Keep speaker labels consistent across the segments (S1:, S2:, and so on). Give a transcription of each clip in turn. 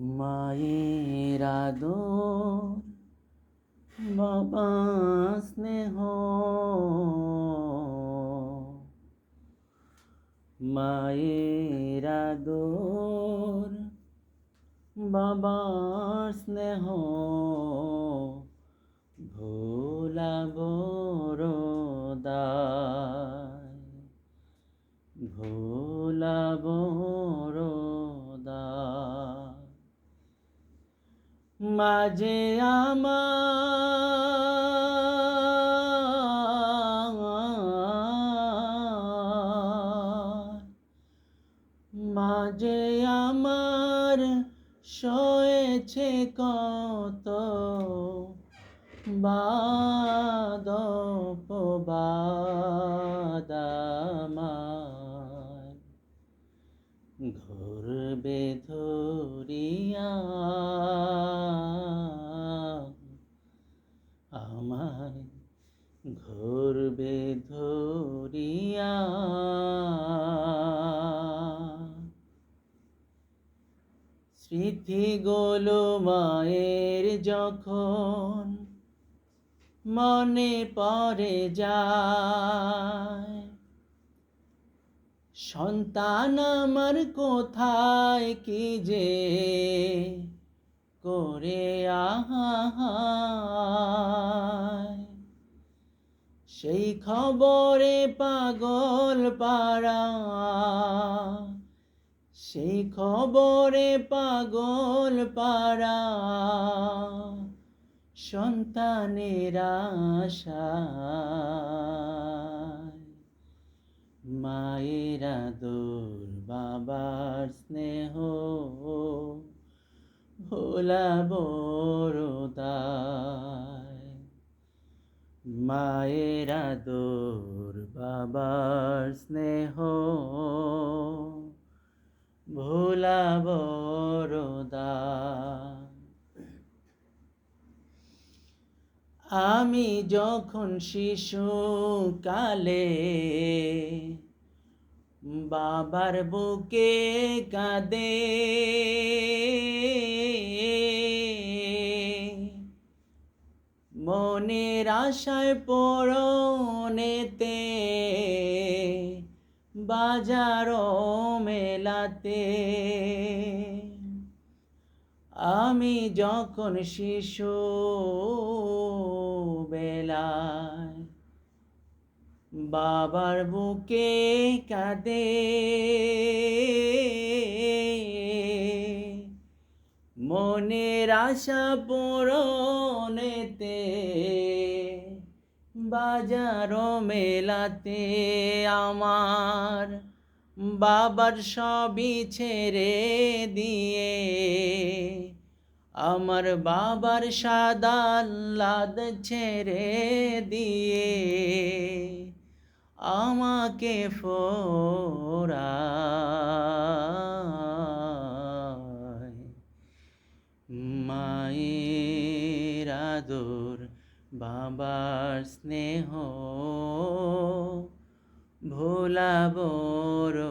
S1: মায়ের আদর বাবা স্নেহ মায়ের আদর বাবা স্নেহ ভোলা মাঝে আমার মাঝে আমার সয়েছে কত বাদপবাদামার ঘর বেধরিয়া আমায় ঘর বেধরিয়া। স্মৃতিগুলো মায়ের যখন মনে পড়ে যায়, সন্তান আমার কোথায় কি যে করে আহায় সেই খবরে পাগল পাড়া। সেই খবরে পাগল পাড়া। সন্তানের আশায়। মায়ের আদর, বাবার স্নেহ, ভোলা আদর বাবার স্নেহ ভোলা বড় দায় আমি যখন শিশু কালে বাবার বুকে কাঁদে মনের আশায় পড়নেতে বাজার মেলাতে। আমি যখন শিশু বেলায় বাবার বুকে কাঁদে মনের আশা পূরণেতে, বাজার মেলাতে আমার বাবার সবই ছেড়ে দিয়ে, আমার বাবার সাদা লাদ ছেড়ে দিয়ে আমাকে ফোরায় আদর, বাবার স্নেহ। ভোলা বড়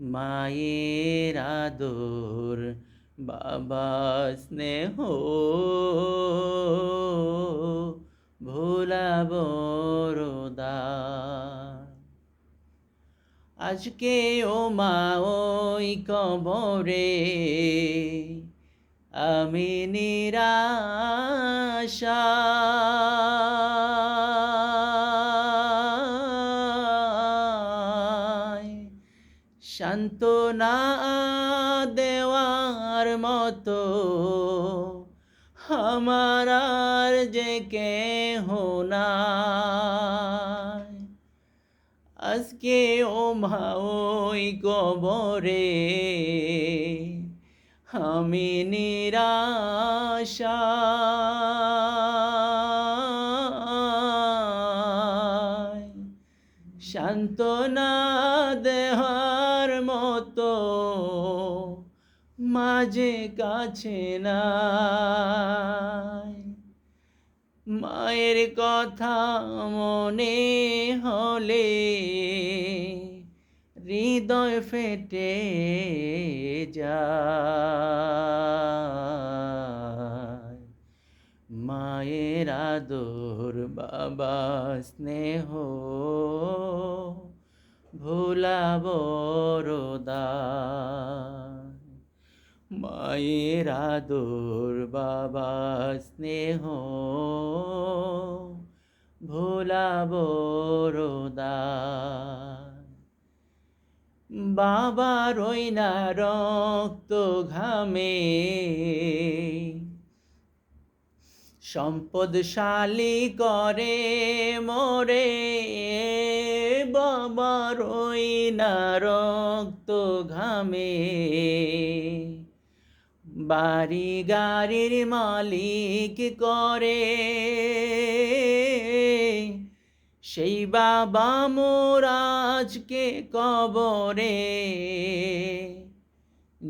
S1: মায়ের আদর বাবা স্নেহ। ভোলা বড় আজকে ও মা ওই কবরে আমি নিরাশা। সান্ত্বনা দেওয়ার মতো আমার আর যে কেহ নাই। আজকে ও মা ওই কবরে আমি নিরাশা। সান্ত্বনা দেহার মতো মাঝে কাছে না মায়ের কথা মনে হলে হৃদয় ফেটে যায়। মায়ের আদর, বাবা স্নেহ, ভোলা ভোলাব মায়ের আদর, বাবা স্নেহ, ভোলা ভোলাব বাবা রই না রক্ত ঘামে। সম্পদশালী করে মোরে বাবা রই না রক্ত ঘামে। বাড়ি গাড়ির মালিক করে সেই বাবা মোরাজকে কবরে।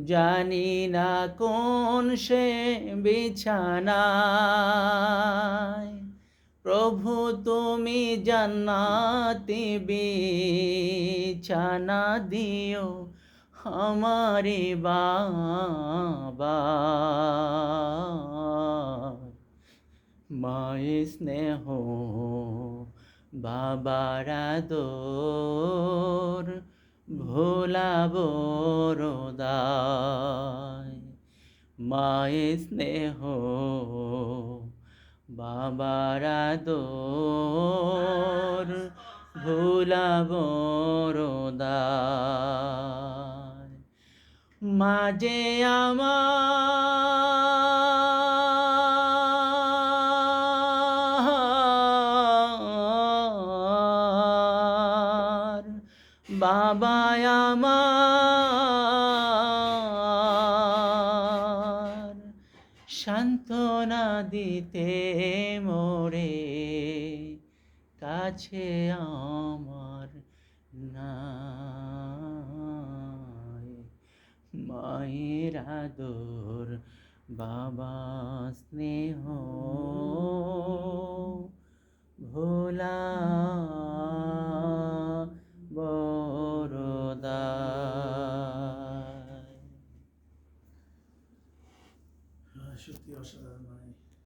S1: জানি না কোন সে বিছানায়। প্রভু তুমি জান্নাতি বিছানা দিও আমারে বাবা। মায়ে স্নেহ বাবার আদর ভোলাব রোদায় মায়ে স্নেহ বাবার আদর ভোলাব রোদায় মাঝে আমার বাবা আমার সান্ত্বনা দিতে মোরে কাছে আমার না মায়ের আদর বাবা স্নেহ